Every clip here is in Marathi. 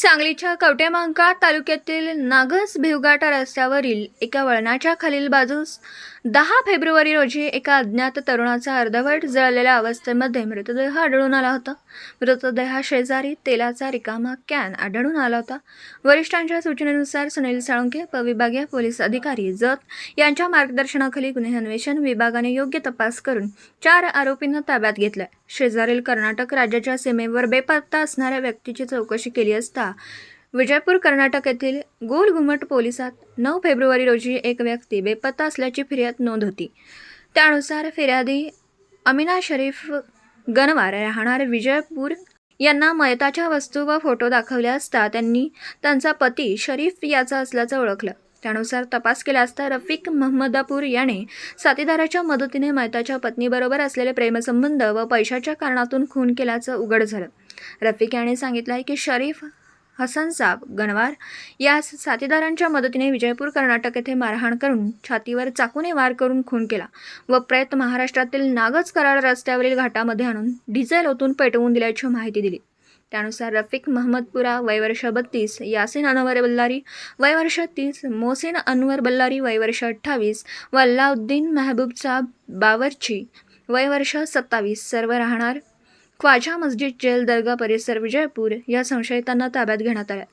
सांगलीच्या कवटेमहांकाळ तालुक्यातील नागस भिवगाटा रस्त्यावरील एका वळणाच्या खालील बाजूस दहा फेब्रुवारी रोजी एका अज्ञात तरुणाचा अर्धवट जळलेल्या अवस्थेमध्ये मृतदेह आढळून आला होता. मृतदेहाशेजारी तेलाचा रिकामा कॅन आढळून आला होता. वरिष्ठांच्या सूचनेनुसार सुनील साळुंके उपविभागीय पोलीस अधिकारी जत यांच्या मार्गदर्शनाखाली गुन्हे अन्वेषण विभागाने योग्य तपास करून चार आरोपींना ताब्यात घेतलाय. शेजारील कर्नाटक राज्याच्या सीमेवर बेपत्ता असणाऱ्या व्यक्तीची चौकशी केली असता विजयपूर कर्नाटक येथील गोल घुमट पोलिसात नऊ फेब्रुवारी रोजी एक व्यक्ती बेपत्ता असल्याची फिर्याद नोंद होती. त्यानुसार फिर्यादी अमिना शरीफ गणवार राहणार विजयपूर यांना मयताच्या वस्तू व फोटो दाखवले असता त्यांनी त्यांचा पती शरीफ याचा असल्याचं ओळखलं. त्यानुसार तपास केला असता रफिक महम्मदापूर याने साथीदाराच्या मदतीने मयताच्या पत्नीबरोबर असलेले प्रेमसंबंध व पैशाच्या कारणातून खून केल्याचं उघड झालं. रफिक याने सांगितलं आहे की शरीफ हसन साब गणवार या साथीदारांच्या मदतीने विजयपूर कर्नाटक येथे मारहाण करून छातीवर चाकूने वार करून खून केला व प्रयत्न महाराष्ट्रातील नागज कराड रस्त्यावरील घाटामध्ये आणून डिझेल ओतून पेटवून दिल्याची माहिती दिली. त्यानुसार रफिक महम्मदपुरा वयवर्ष बत्तीस यासिन अनवर बल्लारी वयवर्ष तीस मोसिन अनवर बल्लारी वयवर्ष अठ्ठावीस व अल्लाउद्दीन मेहबूब साब बावरची वयवर्ष सत्तावीस सर्व राहणार ख्वाजा मस्जिद जेल दर्गा परिसर विजयपूर या संशयितांना ताब्यात घेण्यात आल्या.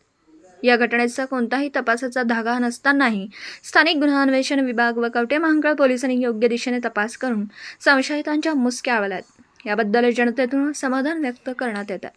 या घटनेचा कोणताही तपासाचा धागा नसतानाही स्थानिक गुन्हा अन्वेषण विभाग व कवटे महांकाळ पोलिसांनी योग्य दिशेने तपास करून संशयितांच्या मुसक्या आवल्यात. याबद्दल जनतेतून समाधान व्यक्त करण्यात येतं.